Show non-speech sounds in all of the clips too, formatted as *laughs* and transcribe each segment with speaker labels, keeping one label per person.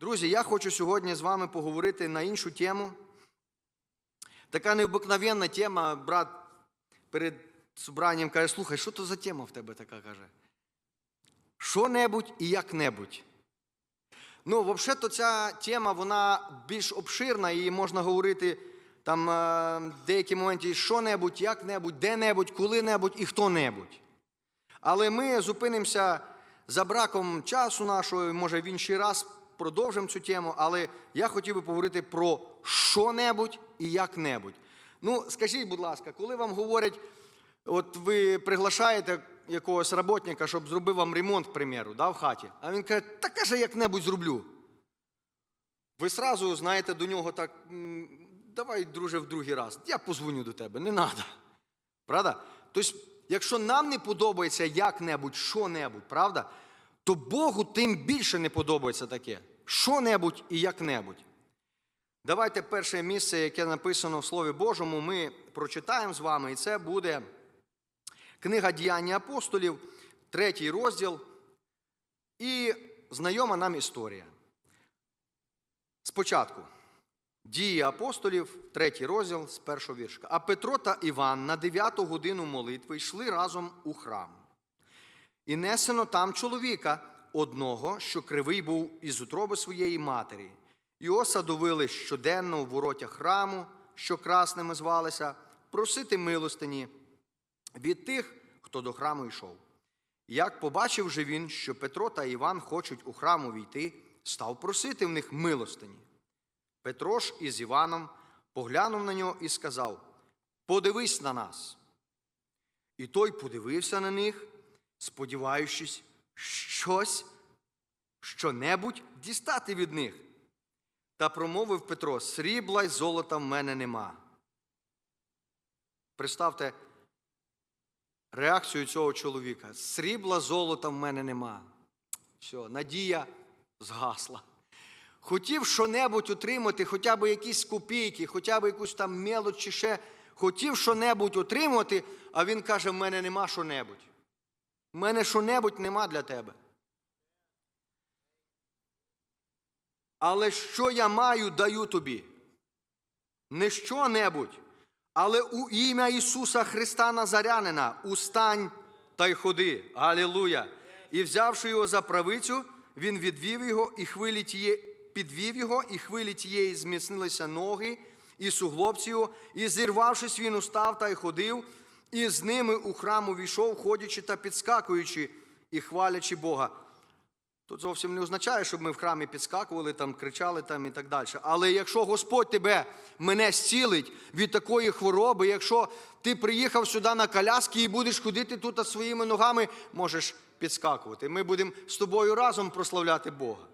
Speaker 1: Друзі, я хочу сьогодні з вами поговорити на іншу тему. Така необикновенна тема, брат перед собранням каже, слухай, що то за тема в тебе така каже? Що-небудь і як-небудь. Ну, взагалі-то ця тема, вона більш обширна і можна говорити там е, в деякі моменти що-небудь, як-небудь, де-небудь, коли-небудь і хто-небудь. Але ми зупинимося за браком часу нашого, може в інший раз продовжимо цю тему, але я хотів би поговорити про що-небудь і як-небудь. Ну, скажіть, будь ласка, коли вам говорять, от ви приглашаєте якогось роботника, щоб зробив вам ремонт, к примеру, да, в хаті, а він каже, та каже, як-небудь зроблю. Ви сразу знаєте до нього так, давай, друже, в другий раз, я позвоню до тебе, не треба. Правда? Тобто, якщо нам не подобається як-небудь, що-небудь, правда, то Богу тим більше не подобається таке. Що-небудь і як-небудь. Давайте перше місце, яке написано в Слові Божому, ми прочитаємо з вами, і це буде книга Діяння апостолів, третій розділ і знайома нам історія. Спочатку. Дії апостолів, третій розділ з першого віршка. А Петро та Іван на дев'яту годину молитви йшли разом у храм. І несено там чоловіка одного, що кривий був із утроби своєї матері. Його садовили щоденно в воротях храму, що красними звалися, просити милостині від тих, хто до храму йшов. Як побачив же він, що Петро та Іван хочуть у храму війти, став просити в них милостині. Петро ж із Іваном поглянув на нього і сказав: Подивись на нас. І той подивився на них, сподіваючись, щось, що-небудь дістати від них. Та промовив Петро: Срібла й золота в мене нема. Представте реакцію цього чоловіка. Срібла золота в мене нема. Все, надія згасла. Хотів що-небудь отримати, хоча б якісь копійки, хоча б якусь там мелоч чи ще, хотів що-небудь отримати, а він каже: в мене нема що-небудь. В мене що-небудь нема для тебе. Але що я маю, даю тобі? Не що-небудь, але у ім'я Ісуса Христа Назарянина устань та й ходи. Алілуя! І взявши його за правицю, він відвів його і хвилі тіє, підвів його, і хвилі тієї зміцнилися ноги, і суглобці його, і зірвавшись, він устав та й ходив, і з ними у храм увійшов, ходячи та підскакуючи, і хвалячи Бога. Тут зовсім не означає, щоб ми в храмі підскакували, там, кричали там і так далі. Але якщо Господь тебе мене зцілить від такої хвороби, якщо ти приїхав сюди на коляски і будеш ходити тут своїми ногами, можеш підскакувати. Ми будемо з тобою разом прославляти Бога.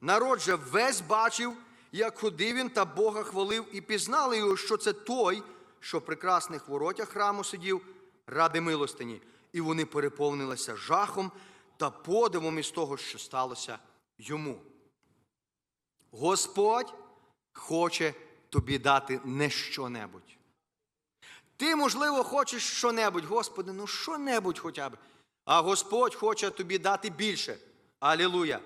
Speaker 1: Народ же весь бачив, як ходив він та Бога хвалив, і пізнали його, що це той, що в прекрасних воротях храму сидів ради милостині. І вони переповнилися жахом та подивом із того, що сталося йому. Господь хоче тобі дати не що-небудь. Ти, можливо, хочеш що-небудь, Господи, ну що-небудь хоча б. А Господь хоче тобі дати більше. Алілуя.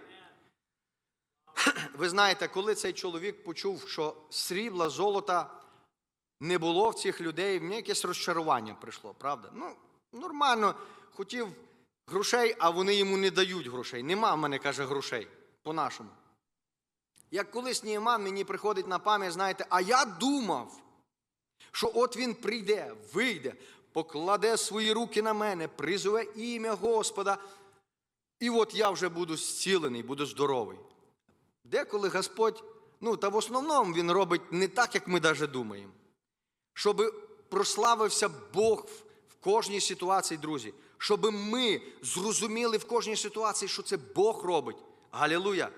Speaker 1: *clears throat* Ви знаєте, коли цей чоловік почув, що срібла, золота не було в цих людей, в мене якесь розчарування прийшло, правда? Ну, нормально, хотів грошей, а вони йому не дають грошей. Нема в мене, каже, грошей по-нашому. Як колись Нієман мені приходить на пам'ять, знаєте, а я думав, що от він прийде, вийде, покладе свої руки на мене, призове ім'я Господа, і от я вже буду зцілений, буду здоровий. Деколи Господь, ну та в основному Він робить не так, як ми навіть думаємо. Щоб прославився Бог в- кожній ситуації, друзі. Щоб ми зрозуміли в кожній ситуації, що це Бог робить. Галілуя!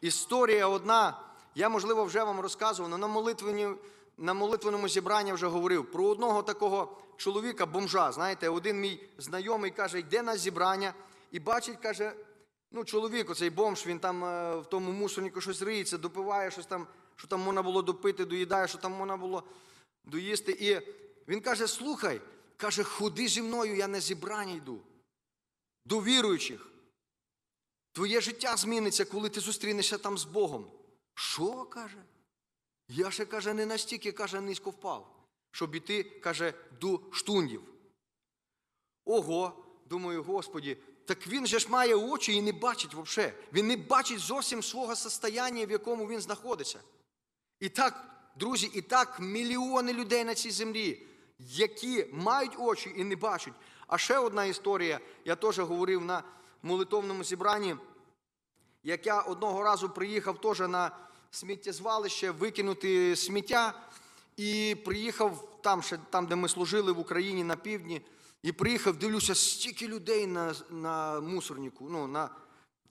Speaker 1: Історія одна, я, можливо, вже вам розказував, але на, молитвені, на молитвеному зібранні вже говорив про одного такого чоловіка, бомжа. Знаєте, один мій знайомий каже, йде на зібрання і бачить, каже, Ну, чоловік, оцей бомж, він там е, в тому мусорнику щось риється, допиває, щось там, що там можна було допити, доїдає, що там можна було доїсти. І він каже: слухай, каже, ходи зі мною, я на зібрання йду. До віруючих. Твоє життя зміниться, коли ти зустрінешся там з Богом. Що каже? Я ще каже, не настільки каже, низько впав, щоб іти, каже, до штундів. Ого, думаю, Господі, так він же ж має очі і не бачить взагалі. Він не бачить зовсім свого состояння, в якому він знаходиться. І так, друзі, і так мільйони людей на цій землі, які мають очі і не бачать. А ще одна історія, я теж говорив на молитовному зібранні, як я одного разу приїхав теж на сміттєзвалище викинути сміття, і приїхав там, ще, там, де ми служили в Україні на півдні, і приїхав, дивлюся, стільки людей на, на мусорнику, ну, на,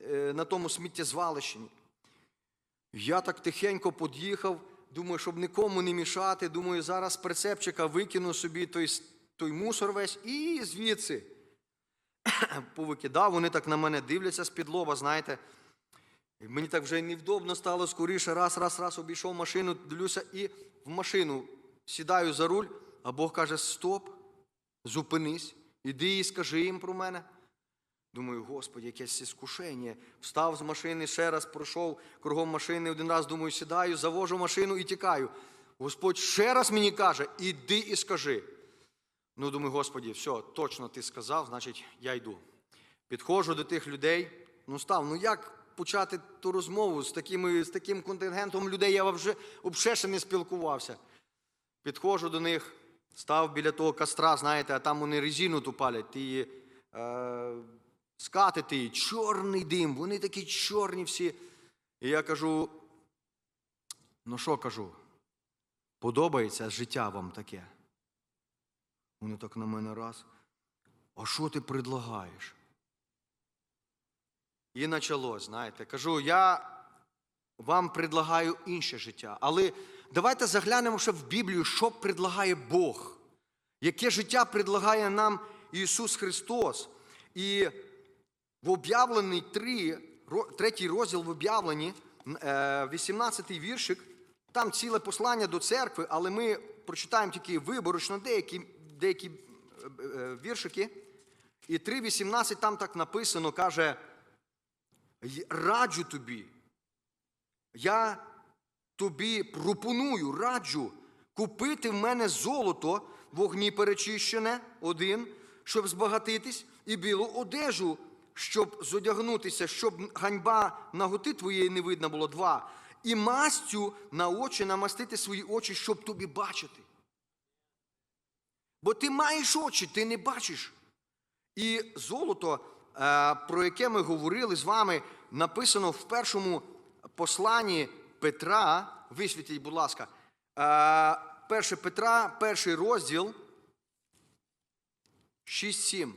Speaker 1: е, на тому сміттєзвалищі. Я так тихенько під'їхав, думаю, щоб нікому не мішати. Думаю, зараз прицепчика викину собі той, той мусор весь і звідси. *coughs* Повикидав, вони так на мене дивляться з-під лоба, знаєте. І мені так вже невдобно стало скоріше, раз, раз, раз обійшов машину, дивлюся і в машину сідаю за руль, а Бог каже: стоп, зупинись, іди і скажи їм про мене. Думаю, Господи, якесь іскушення. Встав з машини, ще раз пройшов кругом машини, один раз думаю, сідаю, завожу машину і тікаю. Господь ще раз мені каже, іди і скажи. Ну, думаю, Господі, все, точно ти сказав, значить, я йду. Підходжу до тих людей. Ну, став, ну як почати ту розмову з, такими, з таким контингентом людей, я вже ще не спілкувався. Підходжу до них, став біля того костра, знаєте, а там вони резину ту палять, ті е, скатити, чорний дим, вони такі чорні всі. І я кажу: ну що кажу, подобається життя вам таке? Вони так на мене раз. А що ти предлагаєш? І почалось, знаєте. Кажу, я вам предлагаю інше життя. Але давайте заглянемо ще в Біблію, що предлагає Бог. Яке життя предлагає нам Ісус Христос. І в об'явленні 3, ро- третій розділ в об'явленні, е, 18 віршик, там ціле послання до церкви, але ми прочитаємо тільки виборочно деякі, деякі е, е, віршики. І 3.18 там так написано, каже, раджу тобі, я тобі пропоную, раджу купити в мене золото вогні перечищене, один, щоб збагатитись, і білу одежу, щоб зодягнутися, щоб ганьба наготи твоєї не видно було, два. І мастю на очі намастити свої очі, щоб тобі бачити. Бо ти маєш очі, ти не бачиш. І золото, е, про яке ми говорили з вами, написано в першому посланні Петра. Висвітіть, будь ласка, Е, 1 Петра, перший розділ 6-7.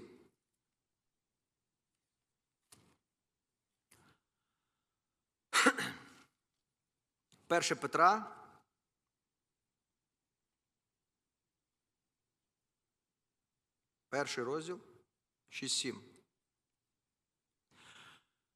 Speaker 1: *clears throat* Перше Петра. Перший розділ 6-7.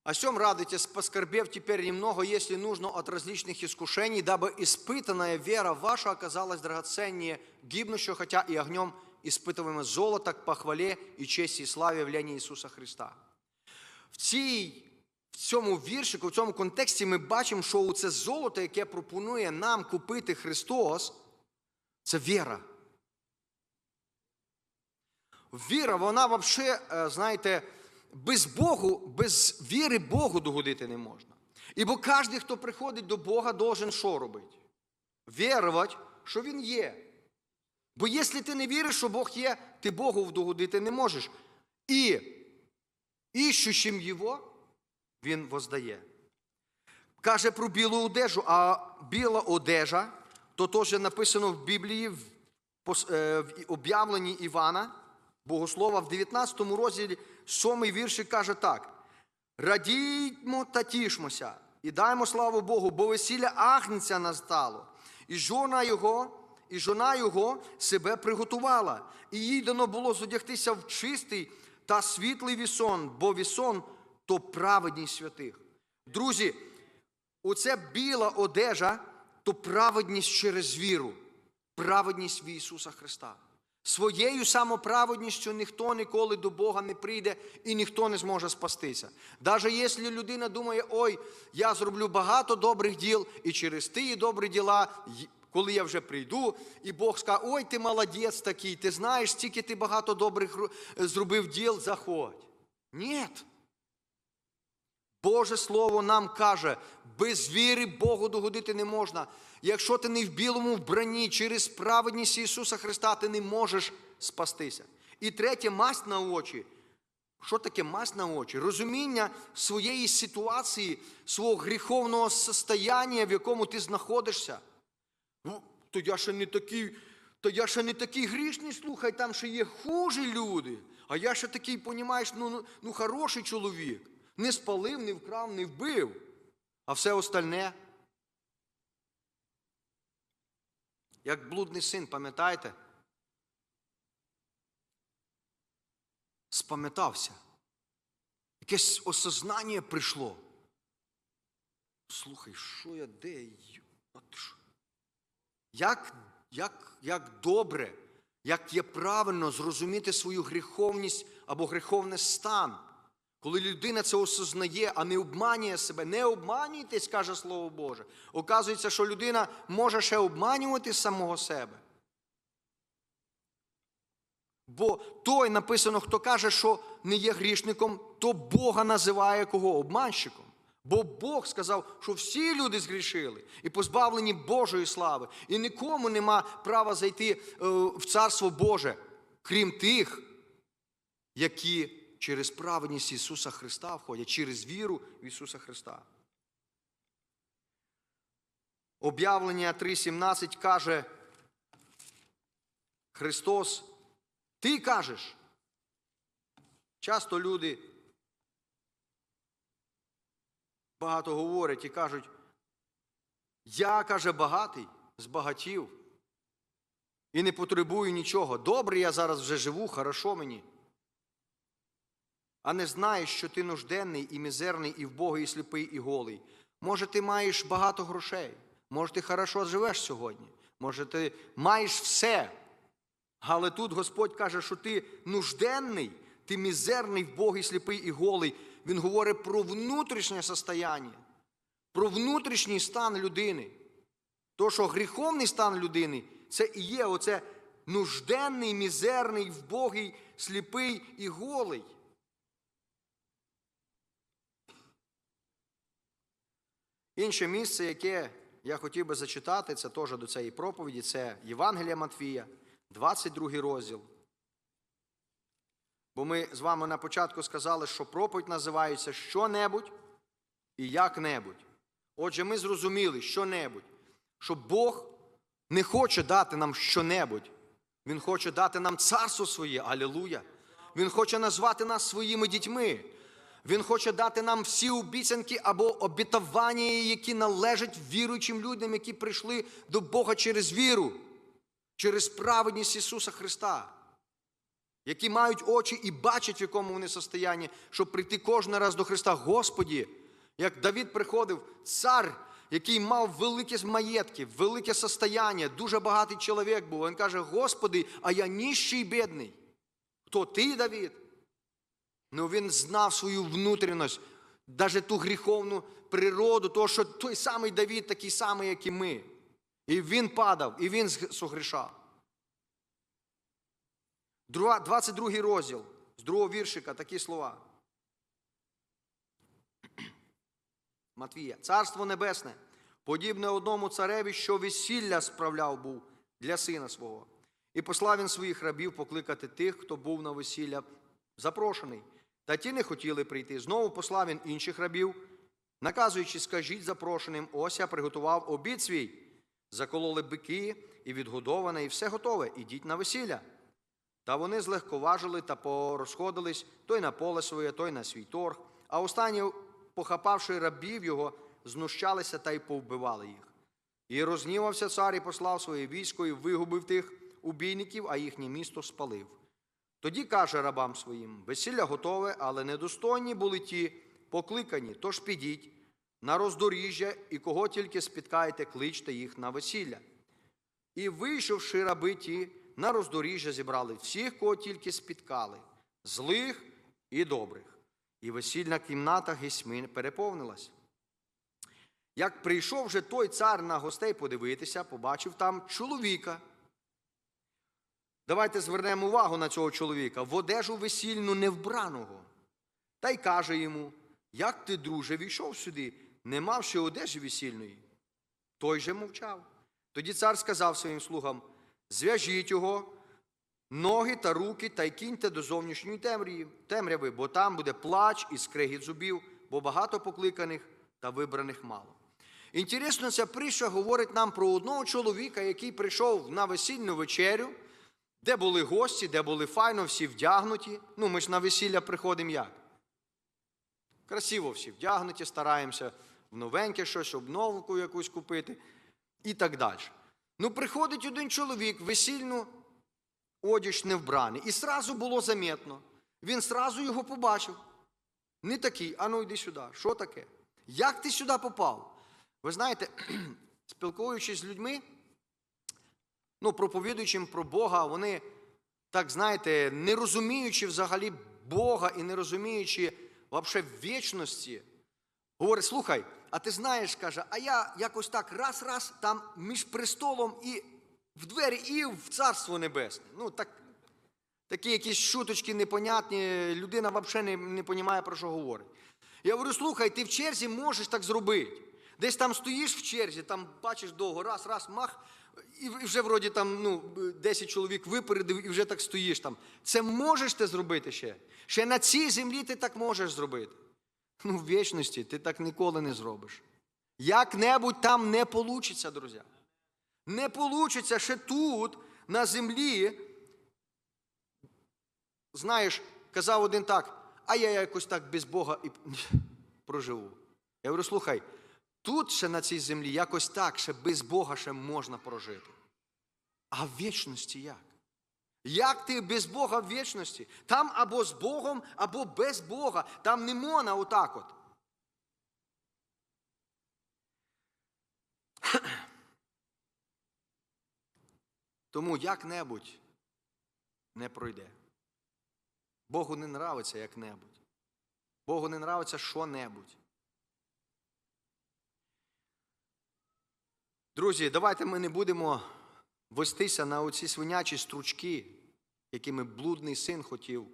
Speaker 1: О сем радуйтесь, поскорбев теперь немного, если нужно, от различных искушений, дабы испытанная вера ваша оказалась драгоценнее гибнущего, хотя и огнем испытываемое золото к похвале и чести и славе явления Ісуса Христа. В, цій, в цьому віршику, в цьому контексті ми бачимо, що це золото, яке пропонує нам купити Христос, це віра. Віра, вона взагалі, знаєте, без Богу, без віри Богу догодити не можна. І бо кожен, хто приходить до Бога, должен що робити? Вірувати, що Він є. Бо якщо ти не віриш, що Бог є, ти Богу догодити не можеш. І іщущим Його, Він воздає. Каже про білу одежу, а біла одежа, то теж написано в Біблії, в е, об'явленні Івана, Богослова, в 19 розділі, 7 вірші каже так: Радіймо та тішмося, і даймо славу Богу, бо весілля Агнця настало, і жона його, і жона його себе приготувала, і їй дано було зодягтися в чистий та світлий вісон, бо вісон то праведність святих. Друзі, оце біла одежа то праведність через віру, праведність в Ісуса Христа. Своєю самоправедністю ніхто ніколи до Бога не прийде і ніхто не зможе спастися. Навіть якщо людина думає, ой, я зроблю багато добрих діл, і через ті добрі діла, коли я вже прийду, і Бог скаже, ой, ти молодець такий, ти знаєш, стільки ти багато добрих зробив діл, заходь. Ні. Боже Слово нам каже, без віри Богу догодити не можна. Якщо ти не в білому вбранні через праведність Ісуса Христа, ти не можеш спастися. І третє, масть на очі. Що таке масть на очі? Розуміння своєї ситуації, свого гріховного состояння, в якому ти знаходишся. Ну, то я ще не такий, то я ще не такий грішний, слухай, там ще є хужі люди. А я ще такий, понімаєш, ну, ну, ну хороший чоловік. Не спалив, не вкрав, не вбив. А все остальне. Як блудний син, пам'ятаєте? Спам'ятався. Якесь осознання прийшло. Слухай, що я де? Як, як, як добре, як є правильно зрозуміти свою гріховність або гріховний стан. Коли людина це осознає, а не обманює себе, не обманюйтесь, каже Слово Боже. Оказується, що людина може ще обманювати самого себе. Бо той написано, хто каже, що не є грішником, то Бога називає кого? Обманщиком. Бо Бог сказав, що всі люди згрішили і позбавлені Божої слави, і нікому нема права зайти е, в Царство Боже, крім тих, які через праведність Ісуса Христа входять, через віру в Ісуса Христа. Об'явлення 3.17 каже Христос, ти кажеш. Часто люди багато говорять і кажуть, я, каже, багатий, збагатів і не потребую нічого. Добре, я зараз вже живу, хорошо мені. А не знаєш, що ти нужденний і мізерний, і вбогий, і сліпий, і голий. Може, ти маєш багато грошей, може, ти хорошо живеш сьогодні, може, ти маєш все. Але тут Господь каже, що ти нужденний, ти мізерний, вбогий, сліпий і голий. Він говорить про внутрішнє состояння, про внутрішній стан людини. То, що гріховний стан людини, це і є оце нужденний, мізерний, вбогий, сліпий і голий. Інше місце, яке я хотів би зачитати, це теж до цієї проповіді, це Євангелія Матвія, 22 розділ. Бо ми з вами на початку сказали, що проповідь називається що-небудь і як-небудь. Отже, ми зрозуміли що-небудь, що Бог не хоче дати нам що-небудь. Він хоче дати нам царство своє, алілуя. Він хоче назвати нас своїми дітьми. Він хоче дати нам всі обіцянки або обітування, які належать віруючим людям, які прийшли до Бога через віру, через праведність Ісуса Христа, які мають очі і бачать, в якому вони состоянні, щоб прийти кожен раз до Христа. Господі, як Давід приходив, цар, який мав великі маєтки, велике состояння, дуже багатий чоловік був. Він каже: Господи, а я ніщий бідний. Хто ти, Давід? Ну він знав свою внутрішність, навіть ту гріховну природу, того, що той самий Давід такий самий, як і ми. І він падав, і він согрішав. Друга- 22 розділ з другого віршика такі слова. Матвія. Царство Небесне, подібне одному цареві, що весілля справляв був для сина свого. І послав він своїх рабів покликати тих, хто був на весілля запрошений. Та ті не хотіли прийти. Знову послав він інших рабів, наказуючи, скажіть запрошеним, ось я приготував обід свій. Закололи бики і відгодоване, і все готове. Ідіть на весілля. Та вони злегковажили та порозходились той на поле своє, той на свій торг. А останні, похапавши рабів його, знущалися та й повбивали їх. І рознівався цар і послав своє військо, і вигубив тих убійників, а їхнє місто спалив. Тоді каже рабам своїм: весілля готове, але недостойні були ті покликані. Тож підіть на роздоріжжя, і кого тільки спіткаєте, кличте їх на весілля. І вийшовши раби ті на роздоріжжя зібрали всіх, кого тільки спіткали, злих і добрих. І весільна кімната гісьми переповнилась. Як прийшов вже той цар на гостей подивитися, побачив там чоловіка. Давайте звернемо увагу на цього чоловіка в одежу весільну невбраного. Та й каже йому: Як ти, друже, війшов сюди, не мавши одежі весільної? Той же мовчав. Тоді цар сказав своїм слугам: Зв'яжіть його, ноги та руки, та й кіньте до зовнішньої темряви, бо там буде плач і скрегіт зубів, бо багато покликаних та вибраних мало. Інтересно, ця притча говорить нам про одного чоловіка, який прийшов на весільну вечерю, де були гості, де були файно, всі вдягнуті. Ну, ми ж на весілля приходимо як? Красиво всі вдягнуті, стараємося в новеньке щось, обновку якусь купити і так далі. Ну, приходить один чоловік, весільну одіж не вбраний. І сразу було замітно. Він сразу його побачив. Не такий, а ну йди сюди. Що таке? Як ти сюди попав? Ви знаєте, *clears throat* спілкуючись з людьми, ну, проповідуючим про Бога, вони, так знаєте, не розуміючи взагалі Бога і не розуміючи взагалі вічності, говорить, слухай, а ти знаєш, каже, а я якось так раз-раз там між престолом і в двері, і в Царство Небесне. Ну, так, такі якісь шуточки непонятні, людина взагалі не, не розуміє, про що говорить. Я говорю, слухай, ти в черзі можеш так зробити. Десь там стоїш в черзі, там бачиш довго, раз, раз, мах, і вже вроді там ну, 10 чоловік випередив і вже так стоїш там. Це можеш ти зробити ще? Ще на цій землі ти так можеш зробити. Ну, в вічності ти так ніколи не зробиш. Як-небудь там не получиться, друзі. Не получиться ще тут, на землі. Знаєш, казав один так, а я якось так без Бога і *laughs* проживу. Я говорю, слухай, тут ще на цій землі якось так, ще без Бога ще можна прожити. А в вічності як? Як ти без Бога в вічності? Там або з Богом, або без Бога. Там не можна отак от. *clears throat* Тому як-небудь не пройде. Богу не нравиться як-небудь. Богу не нравиться що-небудь. Друзі, давайте ми не будемо вестися на оці свинячі стручки, якими блудний син хотів.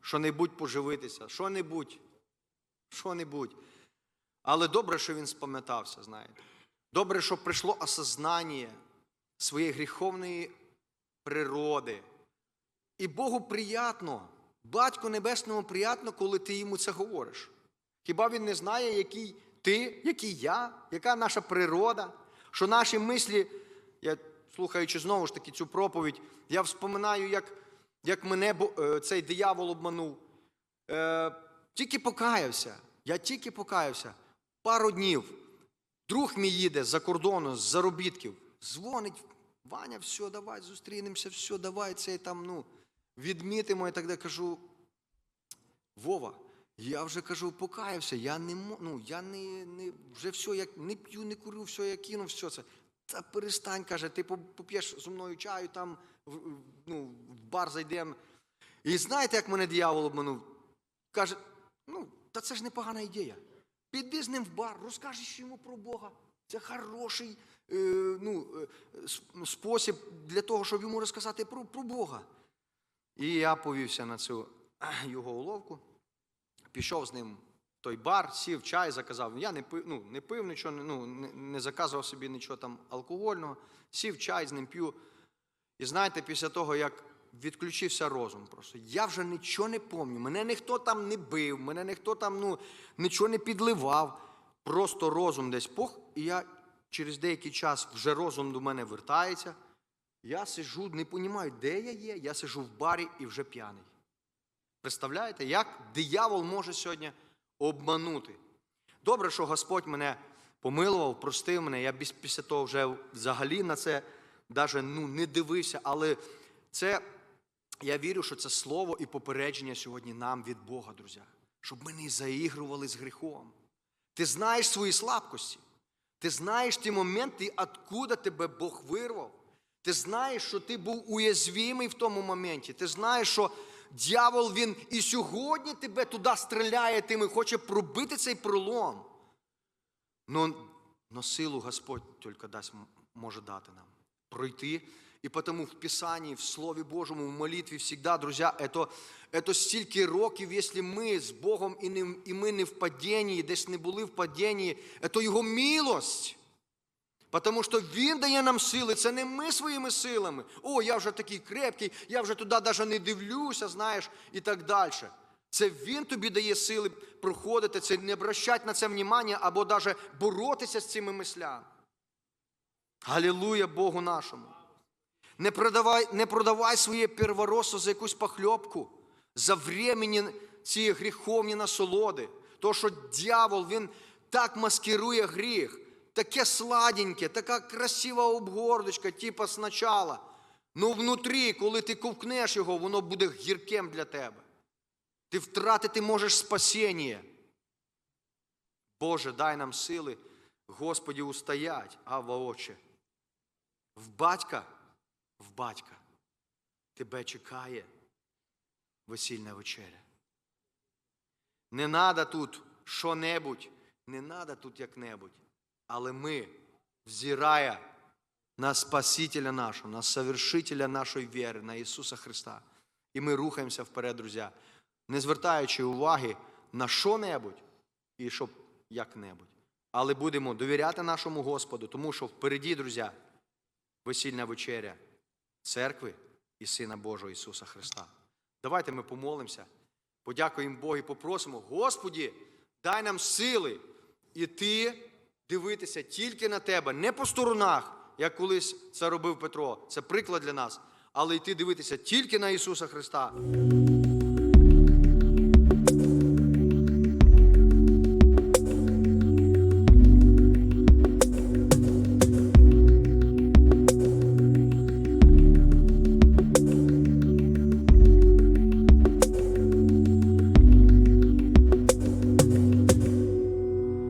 Speaker 1: Що-небудь поживитися, що-небудь, що-небудь. Але добре, що він спам'ятався, знаєте. Добре, що прийшло осознання своєї гріховної природи. І Богу приятно, Батьку Небесному приятно, коли ти йому це говориш. Хіба він не знає, який ти, який я, яка наша природа, що наші мислі, я слухаючи знову ж таки цю проповідь, я вспоминаю, як як мене е, цей диявол обманув. Е, Тільки покаявся, я тільки покаявся. Пару днів. Друг мій їде з-за кордону, з заробітків, дзвонить, Ваня, все, давай, зустрінемося, все, давай, це там, ну, відмітимо. І так далі. кажу, Вова, я вже кажу, покаявся, я не ну, я не, не вже все, як не п'ю, не курю, все, я кинув, все це. Та перестань, каже, ти поп'єш зі мною чаю, там ну, в бар зайдемо. І знаєте, як мене диявол обманув? Каже, ну, та це ж непогана ідея. Піди з ним в бар, розкажеш йому про Бога. Це хороший е, ну, е, спосіб для того, щоб йому розказати про, про Бога. І я повівся на цю його уловку, пішов з ним в той бар, сів чай, заказав. Я не пив, ну, не пив нічого, ну, не, заказував собі нічого там алкогольного, сів чай з ним п'ю. І знаєте, після того, як відключився розум просто, я вже нічого не пам'ятаю. Мене ніхто там не бив, мене ніхто там ну, нічого не підливав. Просто розум десь пух, і я через деякий час вже розум до мене вертається. Я сижу, не розумію, де я є. Я сижу в барі і вже п'яний. Представляєте, як диявол може сьогодні обманути? Добре, що Господь мене помилував, простив мене. Я після того вже взагалі на це навіть ну, не дивився, але це я вірю, що це слово і попередження сьогодні нам від Бога, друзі, щоб ми не заігрували з гріхом. Ти знаєш свої слабкості. Ти знаєш ті моменти, откуда тебе Бог вирвав. Ти знаєш, що ти був уязвимий в тому моменті. Ти знаєш, що дьявол він і сьогодні тебе туди стріляє тим і хоче пробити цей пролом. Но, но силу Господь тільки дасть, може дати нам. Пройти. І тому в Писанні, в Слові Божому, в молитві всегда, друзі, это, это стільки років, якщо ми з Богом і, не, і ми не в падінні, десь не були в падінні, це Його милость. Тому що Він дає нам сили, це не ми своїми силами. О, я вже такий крепкий, я вже туди навіть не дивлюся, знаєш, і так далі. Це Він тобі дає сили проходити, це не обращати на це внимання або навіть боротися з цими мислями. Галілуя Богу нашому. Не продавай, не продавай своє перворосо за якусь похльопку, за времені цієї гріховні насолоди. То, що дьявол, він так маскирує гріх, таке сладеньке, така красива обгордочка, типа спочатку. Ну внутрі, коли ти ковкнеш його, воно буде гірким для тебе. Ти втратити можеш спасіння. Боже, дай нам сили, Господі, устоять, Авва Отче. В батька, в батька тебе чекає весільна вечеря. Не треба тут що-небудь, не треба тут як-небудь. Але ми, взирая на Спасителя нашого, на совершителя нашої віри, на Ісуса Христа. І ми рухаємося вперед, друзі, не звертаючи уваги на що-небудь і щоб як-небудь. Але будемо довіряти нашому Господу, тому що впереді, друзі, весільна вечеря церкви і Сина Божого Ісуса Христа. Давайте ми помолимося, подякуємо Богу і попросимо, Господі, дай нам сили іти дивитися тільки на Тебе, не по сторонах, як колись це робив Петро. Це приклад для нас, але йти дивитися тільки на Ісуса Христа.